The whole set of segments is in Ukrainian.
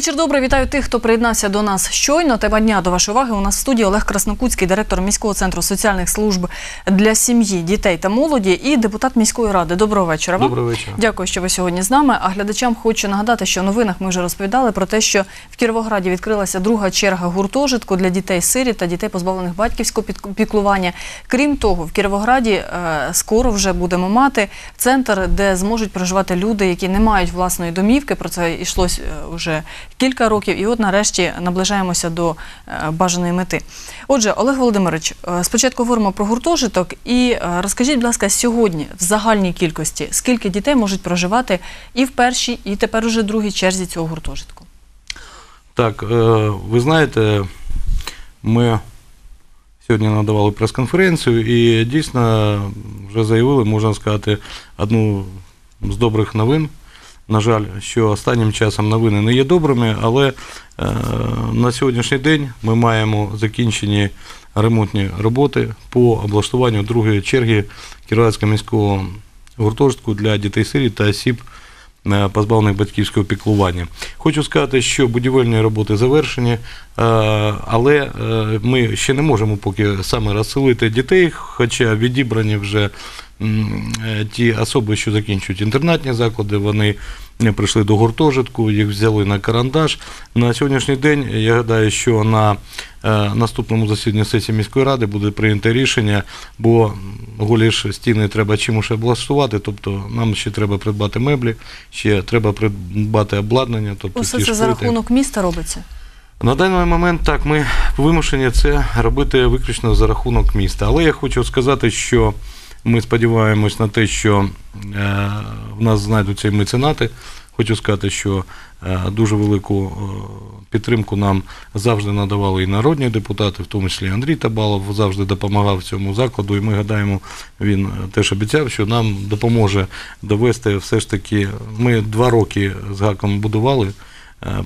Вечір добрий, вітаю тих, хто приєднався до нас щойно. Тема дня до вашої уваги. У нас в студії Олег Краснокутський, директор міського центру соціальних служб для сім'ї, дітей та молоді і депутат міської ради. Доброго вечора. вам. Доброго вечора. Дякую, що ви сьогодні з нами. А глядачам хочу нагадати, що в новинах ми вже розповідали про те, що в Кіровограді відкрилася друга черга гуртожитку для дітей сиріт та дітей, позбавлених батьківського піклування. Крім того, в Кіровограді е, скоро вже будемо мати центр, де зможуть проживати люди, які не мають власної домівки. Про це йшлось вже кілька років. І от нарешті наближаємося до е, бажаної мети. Отже, Олег Володимирович, е, спочатку говоримо про гуртожиток. І е, розкажіть, будь ласка, сьогодні в загальній кількості скільки дітей можуть проживати і в першій, і тепер уже другій черзі цього гуртожитку? Так, ви знаєте, ми сьогодні надавали прес-конференцію і дійсно вже заявили, можна сказати, одну з добрих новин. На жаль, що останнім часом новини не є добрими, але е, на сьогоднішній день ми маємо закінчені ремонтні роботи по облаштуванню другої черги Кіровоградського міського гуртожитку для дітей-сиріт та осіб е, позбавлених батьківського піклування. Хочу сказати, що будівельні роботи завершені, е, але ми ще не можемо поки саме розселити дітей, хоча відібрані вже ті особи, що закінчують інтернатні заклади, вони е, прийшли до гуртожитку, їх взяли на карандаш. На сьогоднішній день я гадаю, що на е, наступному засіданні сесії міської ради буде прийнято рішення, бо голі ж стіни треба чимось облаштувати, тобто нам ще треба придбати меблі, ще треба придбати обладнання. Тобто Усе це за рахунок міста робиться. На даний момент так, ми вимушені це робити виключно за рахунок міста. Але я хочу сказати, що ми сподіваємось на те, що е, в нас знайдуться і меценати. Хочу сказати, що е, дуже велику е, підтримку нам завжди надавали і народні депутати, в тому числі Андрій Табалов завжди допомагав цьому закладу. І ми гадаємо, він теж обіцяв, що нам допоможе довести все ж таки. Ми два роки з гаком будували.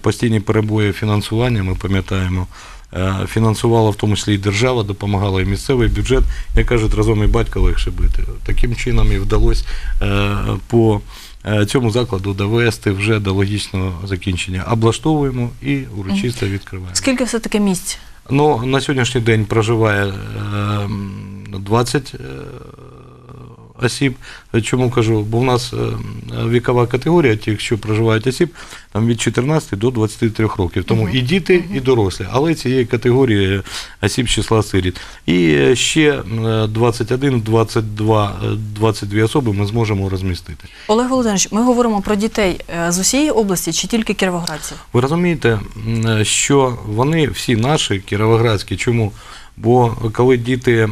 Постійні перебої фінансування, ми пам'ятаємо. Е, Фінансувала в тому числі і держава, допомагала і місцевий бюджет. Як кажуть, разом і батька легше бити. Таким чином і вдалося е, по е, цьому закладу довести вже до логічного закінчення. Облаштовуємо і урочисто відкриваємо. Скільки все таки місць? Ну, на сьогоднішній день проживає е, 20 е, осіб. Чому кажу? Бо в нас е, вікова категорія тих, що проживають осіб, там від 14 до 23 років. Тому і діти, і дорослі. Але цієї категорії осіб числа сиріт. І е, ще е, 21, 22, е, 22 особи ми зможемо розмістити. Олег Володимирович, ми говоримо про дітей е, з усієї області чи тільки кіровоградців? Ви розумієте, що вони всі наші, кіровоградські. Чому? Бо коли діти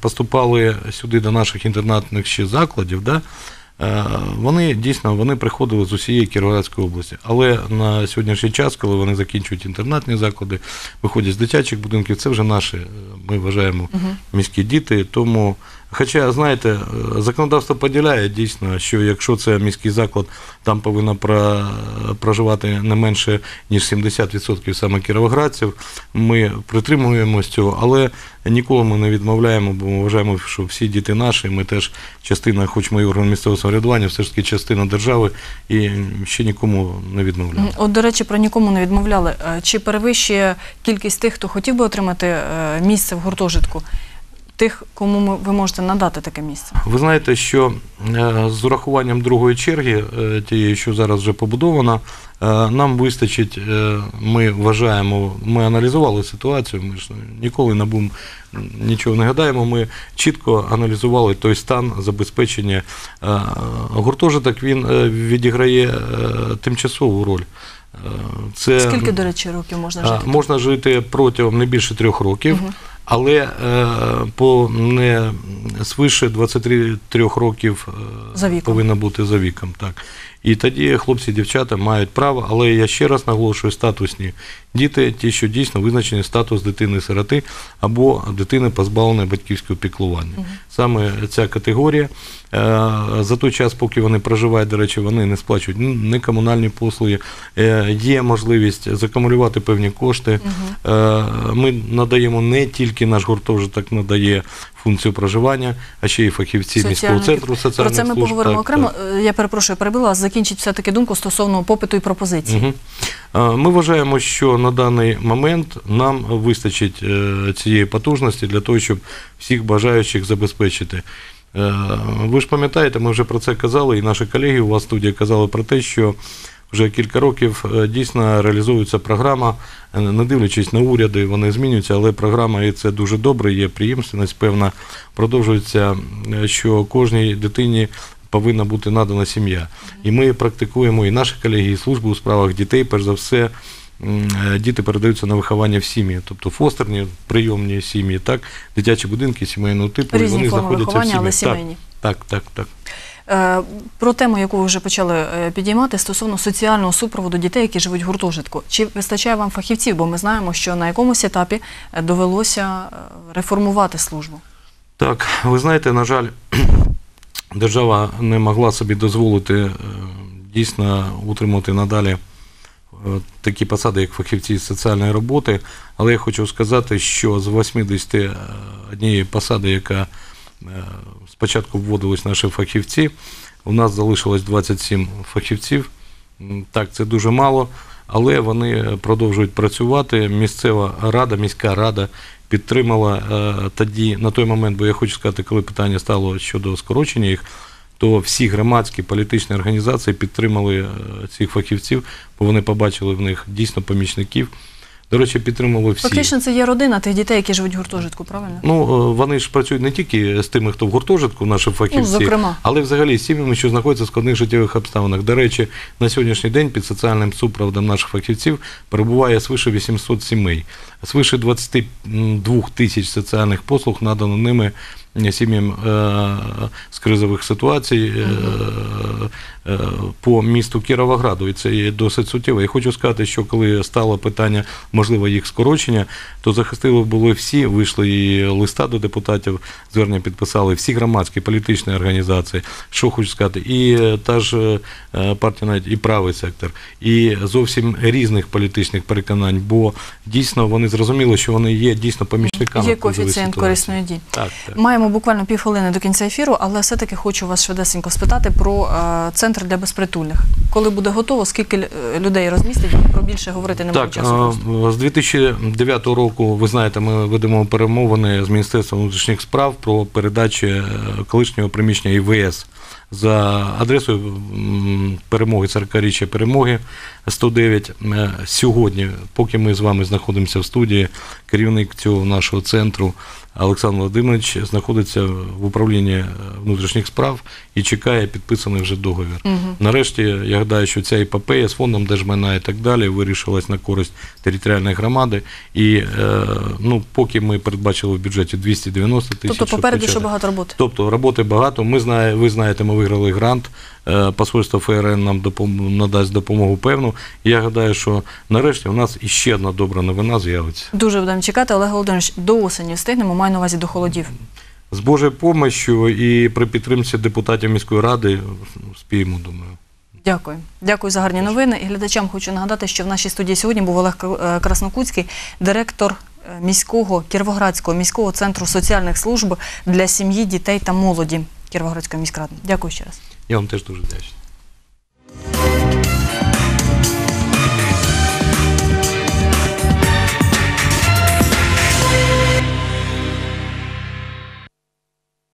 поступали сюди до наших інтернатних ще закладів, да, е, вони дійсно вони приходили з усієї Кіровоградської області. Але на сьогоднішній час, коли вони закінчують інтернатні заклади, виходять з дитячих будинків, це вже наші, е, ми вважаємо, міські діти. Тому, хоча, знаєте, законодавство поділяє дійсно, що якщо це міський заклад, там повинно проживати не менше ніж 70% саме кіровоградців. Ми притримуємося цього, але ніколи ми не відмовляємо, бо ми вважаємо, що всі діти наші, ми теж частина, хоч ми орган місцевого самоврядування, все ж таки частина держави і ще нікому не відмовляємо. От, до речі, про нікому не відмовляли. Е, Чи перевищує кількість тих, хто хотів би отримати е, місце в гуртожитку, тих, кому ви можете надати таке місце? Ви знаєте, що е, з урахуванням другої черги, е, тієї, що зараз вже побудована, е, нам вистачить, ми вважаємо, ми аналізували ситуацію, ми ж ніколи на бум нічого не гадаємо. Ми чітко аналізували той стан забезпечення. Гуртожиток він відіграє тимчасову роль. Це, Скільки, до речі, років можна жити? Можна жити протягом не більше трьох років, Мгм. Але е, по не свише 23 років е, За віком. повинно бути за віком. Так. І тоді хлопці і дівчата мають право, але я ще раз наголошую, статусні діти, ті, що дійсно визначені статус дитини-сироти або дитини позбавленої батьківського піклування. Саме ця категорія. е, За той час, поки вони проживають, до речі, вони не сплачують ні- ні комунальні послуги, е, є можливість закумулювати певні кошти. Е, Ми надаємо не тільки наш гуртожиток надає функцію проживання, а ще й фахівці міського Соціальних- центру Про це ми служб. поговоримо Так, окремо. так. Я перепрошую, перебила вас. Закінчіть все-таки думку стосовно попиту і пропозиції. Е, Ми вважаємо, що на даний момент нам вистачить е, цієї потужності для того, щоб всіх бажаючих забезпечити. Е, Ви ж пам'ятаєте, ми вже про це казали, і наші колеги у вас в студії казали про те, що вже кілька років е, дійсно реалізується програма, не дивлячись на уряди, вони змінюються, але програма, і це дуже добре, є приємственність певна, продовжується, що кожній дитині повинна бути надана сім'я. І ми практикуємо, і наші колеги, і служби у справах дітей, перш за все, е, діти передаються на виховання в сім'ї, тобто фостерні прийомні сім'ї, так, дитячі будинки сімейного типу, і вони знаходяться в але сімейні. Так, так, так. Е, Про тему, яку ви вже почали е, підіймати, стосовно соціального супроводу дітей, які живуть в гуртожитку. Чи вистачає вам фахівців? Бо ми знаємо, що на якомусь етапі довелося реформувати службу. Так, ви знаєте, на жаль, держава не могла собі дозволити е, дійсно утримувати надалі е, такі посади, як фахівці з соціальної роботи. Але я хочу сказати, що з 81 посади, яка е, спочатку вводились наші фахівці, у нас залишилось 27 фахівців. Так, це дуже мало, але вони продовжують працювати. Місцева рада, міська рада підтримала е, тоді, на той момент, бо я хочу сказати, коли питання стало щодо скорочення їх, то всі громадські політичні організації підтримали е, цих фахівців, бо вони побачили в них дійсно помічників. До речі, підтримували всі. Фактично, це є родина тих дітей, які живуть в гуртожитку, правильно? Ну, е, вони ж працюють не тільки з тими, хто в гуртожитку, наші фахівці, Ну, зокрема. але взагалі з сім'ями, що знаходяться в складних життєвих обставинах. До речі, на сьогоднішній день під соціальним супроводом наших фахівців перебуває свише 800 сімей. Свише 22 тисяч соціальних послуг надано ними сім'ям е, з кризових ситуацій е, е, по місту Кіровограду. І це є досить суттєво. Я хочу сказати, що коли стало питання, можливо, їх скорочення, то захистили були всі, вийшли і листа до депутатів, звернення підписали всі громадські політичні організації. Що хочу сказати, і та ж партія навіть і правий сектор, і зовсім різних політичних переконань, бо дійсно вони зрозуміли, що вони є дійсно помічниками. Є коефіцієнт корисної дії. Так, так. Маємо буквально півхвилини до кінця ефіру, але все-таки хочу вас швидесенько спитати про е, центр для безпритульних. Коли буде готово, скільки е, людей розмістить, про більше говорити немає Так, часу. е, з 2009 року, ви знаєте, ми ведемо перемовини з Міністерством внутрішніх справ про передачу е, колишнього приміщення ІВС за адресою перемоги 40-річчя перемоги 109. Е, Сьогодні, поки ми з вами знаходимося в студії, керівник цього нашого центру Олександр Володимирович знаходиться в управлінні внутрішніх справ і чекає підписаний вже договір. Мгм. Нарешті я гадаю, що ця епопея з фондом держмайна і так далі вирішилась на користь територіальної громади. І е, ну, поки ми передбачили в бюджеті 290 тисяч. Тобто попереду ще багато роботи. Тобто роботи багато. Ми знає, ви знаєте, ми виграли грант. Е, Посольство ФРН нам допом... надасть допомогу певну. Я гадаю, що нарешті у нас іще одна добра новина з'явиться. Дуже будемо чекати. Олег Володимирович, до осені встигнемо, маю на увазі до холодів. З Божою помощью і при підтримці депутатів міської ради спіємо, думаю. Дякую. Дякую за гарні новини. І глядачам хочу нагадати, що в нашій студії сьогодні був Олег е, Краснокутський, директор е, міського Кіровоградського міського центру соціальних служб для сім'ї, дітей та молоді Кіровоградської міськради. Дякую ще раз. Я вам теж дуже вдячний.